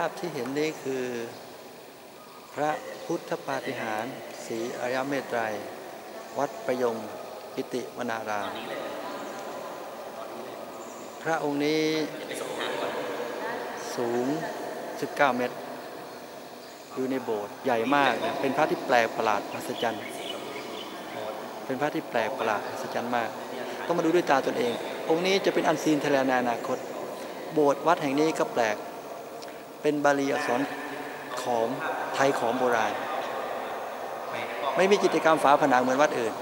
าพที่เห็นนี้คือ พระพุทธปาฏิหาริย์ศรีอริยเมตไตร วัดประยงกิติวนาราม พระองค์นี้สูง 19 เมตร อยู่ในโบสถ์ใหญ่มากนะเป็นพระที่แปลกประหลาดมหัศจรรย์ เป็นพระที่แปลกประหลาดมหัศจรรย์มาก ต้องมาดูด้วยตาตนเอง องค์นี้จะเป็นอันซีนเทเลในอนาคต โบสถ์วัดแห่งนี้ก็แปลก เป็นบาลีอักษรขอมไทยขอมโบราณ ไม่มีกิจกรรมฝาผนังเหมือนวัดอื่น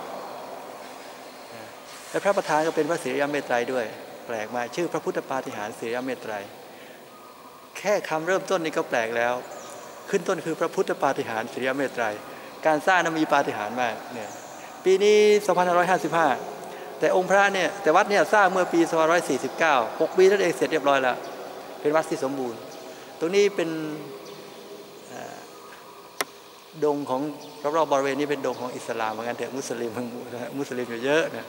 และพระประธานก็เป็นพระศรีรยเมตไตรด้วย แปลกมากชื่อพระพุทธปาฏิหาริย์ศรีรยเมตไตร แค่คำเริ่มต้นนี้ก็แปลกแล้ว ขึ้นต้นคือพระพุทธปาฏิหาริย์ศรีรยเมตไตร การสร้างนั้นมีปาฏิหาริย์มากเนี่ยปีนี้ 2555 แต่องค์พระเนี่ยแต่วัดเนี่ยสร้างเมื่อปี 2549 6 ปีนั่นเองเสร็จเรียบร้อยแล้ว เป็นวัดที่สมบูรณ์ ตรงนี้เป็นดงของรอบๆบริเวณนี้เป็นดงของอิสลามเหมือนกันเถอะมุสลิมมุสลิมอยู่เยอะนะ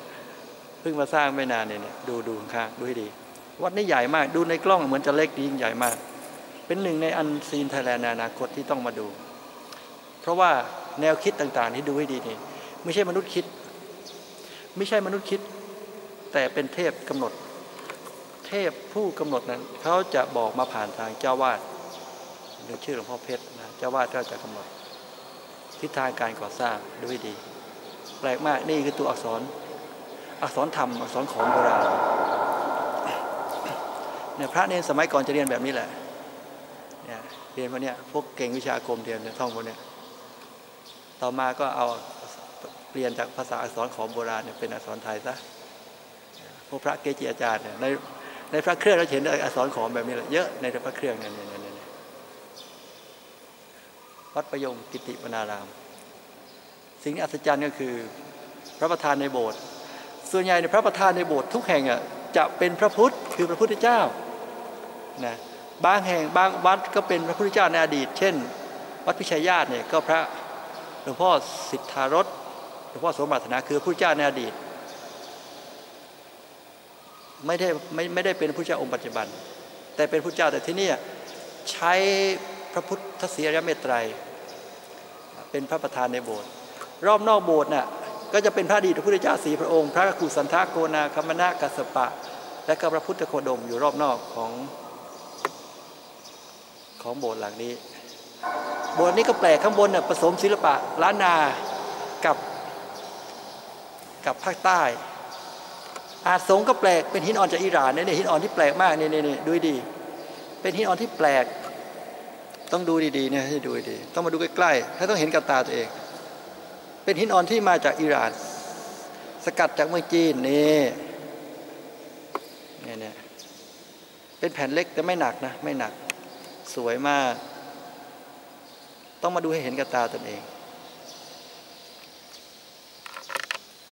เพิ่งมาสร้างไม่นานเนี่ยดูดูข้างดูให้ดี วัดนี้ใหญ่มากดูในกล้องเหมือนจะเล็กดียิ่งใหญ่มาก เป็นหนึ่งในอันซีนไทยแลนด์ในอนาคตที่ต้องมาดู เพราะว่าแนวคิดต่างๆที่ดูให้ดีนี่ไม่ใช่มนุษย์คิด ไม่ใช่มนุษย์คิด แต่เป็นเทพกำหนด เทพผู้กำหนดนั้นเขาจะบอกมาผ่านทางเจ้าวาดเรียกชื่อหลวงพ่อเพชรนะเจ้าวาดก็จะกำหนด ทิศทางการก่อสร้างดูให้ดี แปลกมากนี่คือตัวอักษร อักษรธรรมอักษรของโบราณเนี่ยพระเนรสมัยก่อนจะเรียนแบบนี้แหละเนี่ยเรียนพวกเนี้ยพวกเก่งวิชาคมเรียนเนี่ยท่องพวกเนี้ยต่อมาก็เอาเรียนจากภาษาอักษรของโบราณเนี่ยเป็นอักษรไทยซะพวกพระเกจิอาจารย์เนี่ยใน ในพระเครื่องเราเห็นอักษรของแบบนี้แหละเยอะในพระเครื่องเนี่ยเนี่นี่วัดประยงกิติวนาราม สิ่งที่อัศจรรย์ก็คือพระประธานในโบสถ์ส่วนใหญ่ในพระประธานในโบสถ์ทุกแห่งอะจะเป็นพระพุทธคือพระพุทธเจ้านะบางแห่งบางวัดก็เป็นพระพุทธเจ้าในอดีต เช่น วัดพิชัยญาติเนี่ยก็พระหลวงพ่อสิทธารสหลวงพ่อสมบัตินาคือพระพุทธเจ้าในอดีต ไม่ได้ไม่ไม่ได้เป็นพระเจ้าองค์ปัจจุบัน แต่เป็นพระเจ้าแต่ที่นี่ใช้พระพุทธศีรเมตไตร เป็นพระประธานในโบสถ์รอบนอกโบสถ์น่ะก็จะเป็นพระดีพระพุทธเจ้าสีพระองค์ พระกุสันทาโกนาคมนากัสปะ และก็พระพุทธโคดมอยู่รอบนอกของของโบสถ์หลังนี้ โบสถ์นี้ก็แปลกข้างบนน่ะผสมศิลปะล้านนากับกับภาคใต้ อาสงก็แปลกเป็นหินอ่อนจากอิหร่านเนี่ยหินอ่อนที่แปลกมากเนี่ยเนี่ดูดี เป็นหินอ่อนที่แปลก ต้องดูดีๆเนี่ยให้ดูดี ต้องมาดูใกล้ๆถ้าต้องเห็นกับตาตัวเอง เป็นหินอ่อนที่มาจากอิหร่าน สกัดจากเมืองจีนนี่เนี่ยเนี่ยเป็นแผ่นเล็กแต่ไม่หนักนะไม่หนัก สวยมาก ต้องมาดูให้เห็นกับตาตนเอง